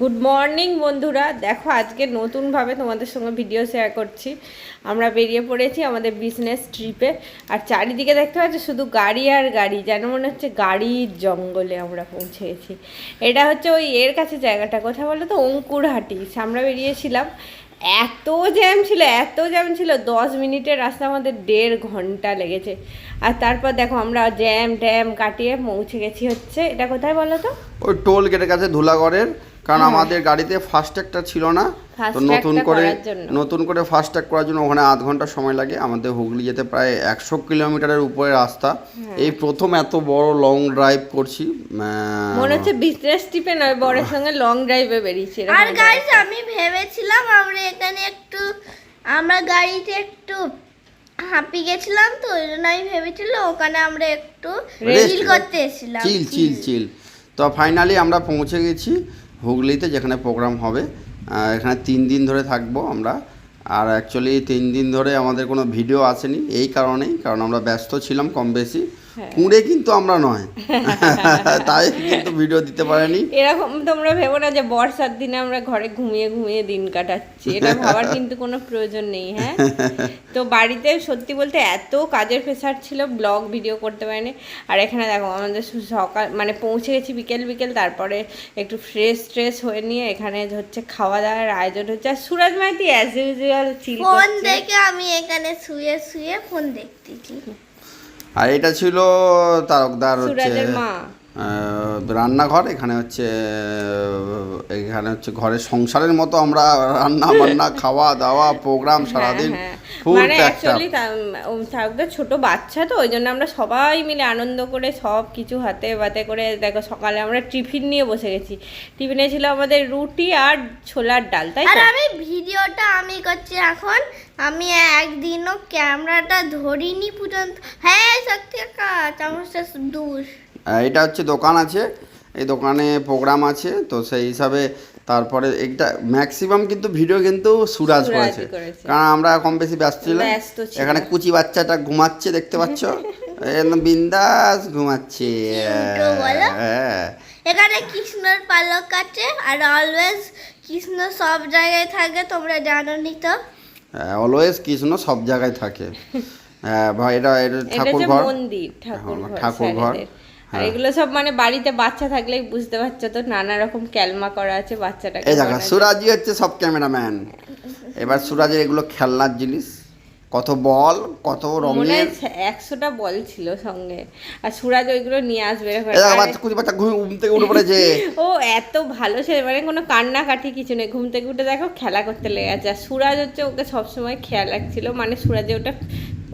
Good morning বন্ধুরা। দেখো, আজকে নতুনভাবে তোমাদের সঙ্গে ভিডিও শেয়ার করছি। আমরা বেরিয়ে পড়েছি আমাদের বিজনেস ট্রিপে আর চারিদিকে দেখতে পাচ্ছি, শুধু গাড়ি আর গাড়ি, যেন মনে হচ্ছে গাড়ির জঙ্গলে আমরা পৌঁছেছি। এটা হচ্ছে ওই এর কাছে জায়গাটা, কোথায় বলো তো? অঙ্কুরহাটি। আমরা বেরিয়েছিলাম। এত জ্যাম ছিল, এত জ্যাম ছিল, দশ মিনিটের রাস্তা আমাদের দেড় ঘণ্টা লেগেছে। আর তারপর দেখো আমরা জ্যাম ট্যাম কাটিয়ে পৌঁছে গেছি হচ্ছে এটা কোথায় বলো তো? ওই টোল গেটের কাছে ধুলাগড়ের কারণ আমাদের গাড়িতে ফাস্ট ট্যাগটা ছিল না তো নতুন করে নতুন করে ফাস্ট ট্যাগ করার জন্য ওখানে আধ ঘণ্টা সময় লাগে আমাদের হুগলি যেতে প্রায় একশো কিলোমিটারের উপরে রাস্তা। এই প্রথম এত বড় লং ড্রাইভ করছি মনে হচ্ছে বিজনেস ট্রিপে নয় বরের সঙ্গে লং ড্রাইভে বেরিয়েছি এরকম আর গাইস আমি ভেবেছিলাম আমরা এখানে একটু আমরা গাড়িতে একটু হাঁপি গেছিলাম তো ওই জন্য আমি ভেবেছিলাম ওখানে আমরা একটু চিল করতে এসেছিলাম। চিল চিল চিল তো ফাইনালি আমরা পৌঁছে গেছি হুগলিতে যেখানে প্রোগ্রাম হবে। এখানে তিন দিন ধরে থাকব আমরা। আর অ্যাকচুয়ালি তিন দিন ধরে আমাদের কোনো ভিডিও আসেনি এই কারণেই। কারণ আমরা ব্যস্ত ছিলাম কম বেশি। কুঁড়ে কিন্তু আমরা নয়। তাই কিন্তু ভিডিও দিতে পারেনি। এরকম তোমরা ভেবো না যে বর্ষার দিনে আমরা ঘরে ঘুমিয়ে ঘুমিয়ে দিন কাটাচ্ছি। এটা ভাবার কিন্তু কোনো প্রয়োজন নেই হ্যাঁ? তো বাড়িতে সত্যি বলতে এত কাজের প্রেশার ছিল ব্লগ ভিডিও করতে পারিনি। আর এখানে দেখো আমাদের সকাল মানে পৌঁছে গেছি বিকেল বিকেল তারপরে একটু ফ্রেশ ট্রেশ হয়ে নিয়ে এখানে হচ্ছে খাওয়া দাওয়ার আয়োজন হচ্ছে। আর Suraj Maiti as usual chill phone দেখে আমি এখানে শুয়ে শুয়ে ফোন দেখতেছি। আর এটা ছিল তারকদার হচ্ছে রান্নাঘর এখানে হচ্ছে এখানে হচ্ছে ঘরের সংসারের মতো আমরা রান্না বান্না খাওয়া দাওয়া প্রোগ্রাম সারাদিন হ্যাঁ, হ্যাঁ। মানে অ্যাকচুয়ালি ছোট বাচ্চা তো ওই জন্য আমরা সবাই মিলে আনন্দ করে সব কিছু হাতে বাতে করে দেখো সকালে আমরা টিফিন নিয়ে বসে গেছি। টিফিনে ছিল আমাদের রুটি আর ছোলার ডাল তাই আর আমি ভিডিওটা আমি করছি এখন আমি একদিনও ক্যামেরাটা ধরিনি পর্যন্ত। হ্যাঁ সত্যি চামচটা দূর। আহ, এটা হচ্ছে দোকান আছে এই দোকানে প্রোগ্রাম আছে তো সেই হিসাবে তারপরে এটা ম্যাক্সিমাম কিন্তু ভিডিও কিন্তু সুরাজ করেছে। কারণ আমরা কম বেশি ব্যস্ত ছিলাম। এখানে কুচি বাচ্চাটা ঘুমাচ্ছে দেখতে পাচ্ছ? একদম বিন্দাস ঘুমাচ্ছে। হ্যাঁ। এখানে কৃষ্ণর পালক আছে আর অলওয়েজ কৃষ্ণ সব জায়গায় থাকে তোমরা জানো নি তো অলওয়েজ কৃষ্ণ সব জায়গায় থাকে। হ্যাঁ ভাই এটা এটা ঠাকুর ঘর মন্দির ঠাকুর হ্যাঁ, ঘর ঠাকুর ঘর। স্যারেদের। আর হ্যাঁ। এগুলো সব মানে বাড়িতে বাচ্চা থাকলেই বুঝতে পারছ তো নানা রকম ক্যালমা করা আছে বাচ্চাটাকে এই দেখো। সুরাজই হচ্ছে সব ক্যামেরাম্যান। এবার সুরাজের এগুলো খেলনার জিনিস কত বল কত রঙের। একশোটা বল ছিল সঙ্গে। আর সুরাজ ওইগুলো নিয়ে আসবে ঘুম থেকে উঠে পড়েছে। ও এত ভালো ছেলে মানে কোনো কান্নাকাটি কিছু নেই। ঘুম থেকে উঠে দেখো খেলা করতে লেগে আছে আর সুরাজ হচ্ছে ওকে সবসময় খেয়াল রাখছিল মানে সুরাজে ওটা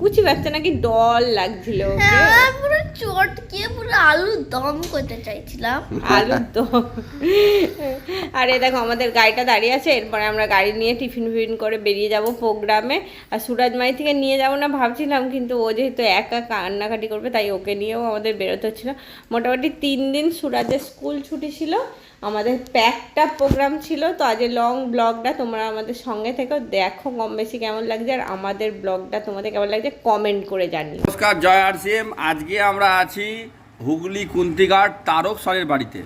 কুচি বাচ্চা নাকি ডল লাগছিল ওকে। হ্যাঁ চটকে পুরো আলু দম করতে চাইছিলাম। আলুর দম। আরে দেখো, আমাদের গাড়িটা দাঁড়িয়ে আছে, এরপরে আমরা গাড়ি নিয়ে টিফিন ফিফিন করে বেরিয়ে যাব প্রোগ্রামে। আর সুরাজ মাই থেকে নিয়ে যাব না ভাবছিলাম, কিন্তু ও যেহেতু একা কান্নাকাটি করবে, তাই ওকে নিয়েও আমাদের বেরোতে হচ্ছিল মোটামুটি তিন দিন সুরাজের স্কুল ছুটি ছিল আমাদের প্যাকটা প্রোগ্রাম ছিল তো আজ লং ব্লগটা তোমরা আমাদের সঙ্গে থেকেও দেখো কম বেশি কেমন লাগছে আর আমাদের ব্লগটা তোমাদের কেমন লাগছে কমেন্ট করে জানি নমস্কার জয় আর সিএম আজকে আমরা আছি হুগলি কুন্তিঘাট তারক স্যারের বাড়িতে।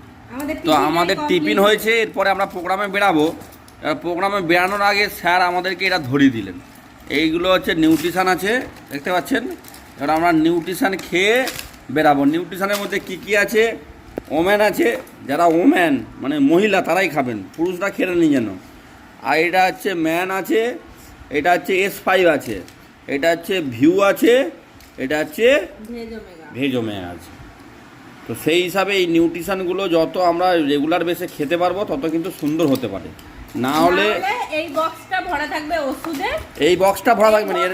তো আমাদের টিফিন হয়েছে এরপরে আমরা প্রোগ্রামে বেরাবো এবার প্রোগ্রামে বেরানোর আগে স্যার আমাদেরকে এটা ধরিয়ে দিলেন। এইগুলো হচ্ছে নিউট্রিশান আছে দেখতে পাচ্ছেন? এবার আমরা নিউট্রিশান খেয়ে বেরাবো নিউট্রিশানের মধ্যে কি কি আছে? ওম্যান আছে যারা ওম্যান মানে মহিলা তারাই খাবেন পুরুষরা খেলে নি যেন। আর এটা হচ্ছে ম্যান আছে এটা হচ্ছে এস ফাইভ আছে এটা হচ্ছে ভিউ আছে এটা হচ্ছে ভেজমে আছে। তো সেই হিসাবে এই নিউট্রিশনগুলো যত আমরা রেগুলার বেসে খেতে পারব তত কিন্তু সুন্দর হতে পারে। না হলে এই বক্সটা ভরা থাকবে ওষুধে। এই বক্সটা ভরা থাকবে না এর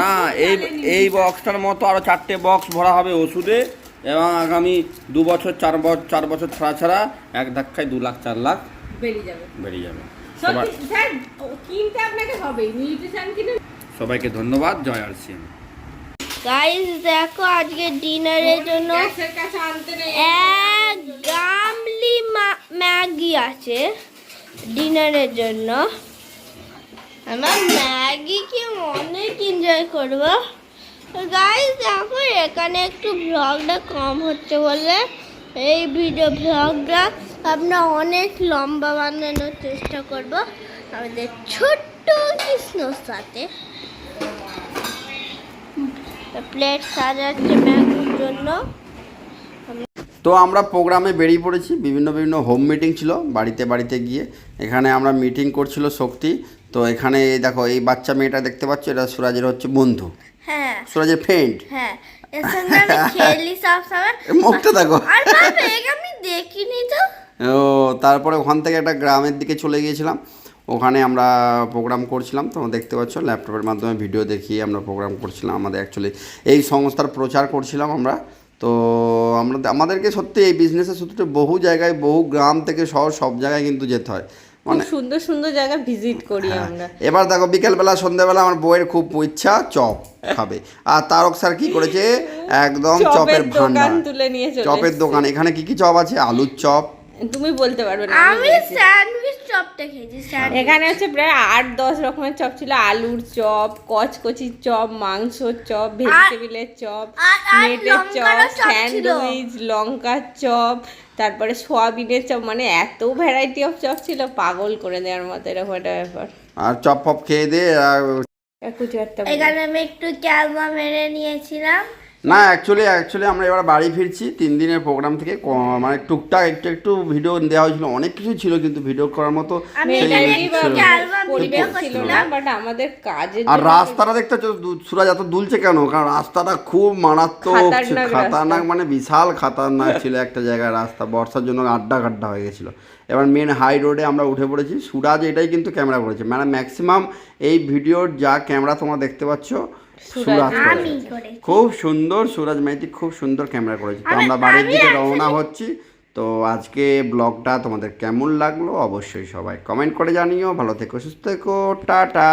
না এই এই বক্সটার মতো আরও চারটে বক্স ভরা হবে ওষুধে। এবং আগামী দু বছর চার বছর চার বছর ছাড়া ছাড়া এক ধাক্কায় দু লাখ চার লাখ বেরিয়ে যাবে। বেরিয়ে যাবে। সব সবাই কিছু- স্যার ও কিনতে আপনাকে হবে নিউট্রিশন কিনে সবাইকে ধন্যবাদ জয় আর সিং গাইস দেখো আজকে ডিনারের জন্য এক গামলি মা- ম্যাগি আছে ডিনারের জন্য। আমরা ম্যাগি কি অনেক এনজয় করব। গাইস দেখো, এখানে একটু ভ্লগটা কম হচ্ছে বলে এই ভিডিও ভ্লগটা আমরা অনেক লম্বা বানানোর চেষ্টা করব আমাদের ছোট্ট কৃষ্ণর সাথে। প্লেট সাজাচ্ছে ম্যাগুর জন্য। তো আমরা প্রোগ্রামে বেরিয়ে পড়েছি, বিভিন্ন বিভিন্ন হোম মিটিং ছিল, বাড়িতে বাড়িতে গিয়ে। এখানে আমরা মিটিং করছিল শক্তি। তো এখানে, দেখো, এই বাচ্চা মেয়েটা দেখতে পাচ্ছ, এটা সুরাজের হচ্ছে বন্ধু। হ্যাঁ। সুরাজের ফ্রেন্ড হ্যাঁ। এর সঙ্গে আমি খেলি মুখটা দেখো। আর বাবা আমি দেখিনি তো। ও তারপরে ওখান থেকে একটা গ্রামের দিকে চলে গিয়েছিলাম। ওখানে আমরা প্রোগ্রাম করছিলাম। তো দেখতে পাচ্ছ ল্যাপটপের মাধ্যমে ভিডিও দেখিয়ে আমরা প্রোগ্রাম করছিলাম আমাদের অ্যাকচুয়ালি এই সংস্থার প্রচার করছিলাম আমরা। তো আমরা আমাদেরকে সত্যি এই বিজনেসের সূত্রে বহু জায়গায় বহু গ্রাম থেকে শহর সব জায়গায় কিন্তু যেতে হয়। মানে সুন্দর সুন্দর জায়গা ভিজিট করি আমরা। এবার দেখো বিকেলবেলা সন্ধ্যাবেলা আমার বইয়ের খুব ইচ্ছা চপ খাবে। আর তারক স্যার কি করেছে? একদম চপের ভান্ডার। তুলে নিয়ে চপের দোকান। এখানে কি কি চপ আছে? আলুর চপ। তুমি বলতে পারবে না আমি আমি স্যান্ডউইচ চপটা খেয়েছি এখানে হচ্ছে প্রায় আট দশ রকমের চপ ছিল আলুর চপ কচকচির চপ মাংসর চপ ভেজিটেবিলের চপ মেটের চপ। স্যান্ডউইচ লঙ্কার চপ তারপরে সোয়াবিনের চপ মানে এত ভ্যারাইটি অফ চপ ছিল পাগল করে দেওয়ার মতো এরকম একটা ব্যাপার। আর চপ ফপ খেয়ে দিয়ে এখানে আমি একটু ক্যালমা মেরে নিয়েছিলাম। না অ্যাকচুয়ালি অ্যাকচুয়ালি আমরা এবার বাড়ি ফিরছি তিন দিনের প্রোগ্রাম থেকে। মানে টুকটাক একটু একটু ভিডিও দেওয়া হয়েছিল অনেক কিছু ছিল কিন্তু ভিডিও করার মতো আর রাস্তাটা দেখতে সুরাজ এত দুলছে কেন? কারণ রাস্তাটা খুব মারাত্মক খাতারনাক খাতারনাক মানে বিশাল খাতারনাক ছিল একটা জায়গায় রাস্তা। বর্ষার জন্য আড্ডা গাড্ডা হয়ে গেছিল। এবার মেন হাই রোডে আমরা উঠে পড়েছি। সুরাজ এটাই কিন্তু ক্যামেরা করেছে। মানে ম্যাক্সিমাম এই ভিডিওর যা ক্যামেরা তোমরা দেখতে পাচ্ছ সুরাজ খুব সুন্দর সুরাজ মাইতি খুব সুন্দর ক্যামেরা করেছে। তো আমরা বাড়ির দিকে রওনা হচ্ছি। তো আজকে ব্লগটা তোমাদের কেমন লাগল? অবশ্যই সবাই কমেন্ট করে জানিও। ভালো থেকো সুস্থ থেকো। টাটা!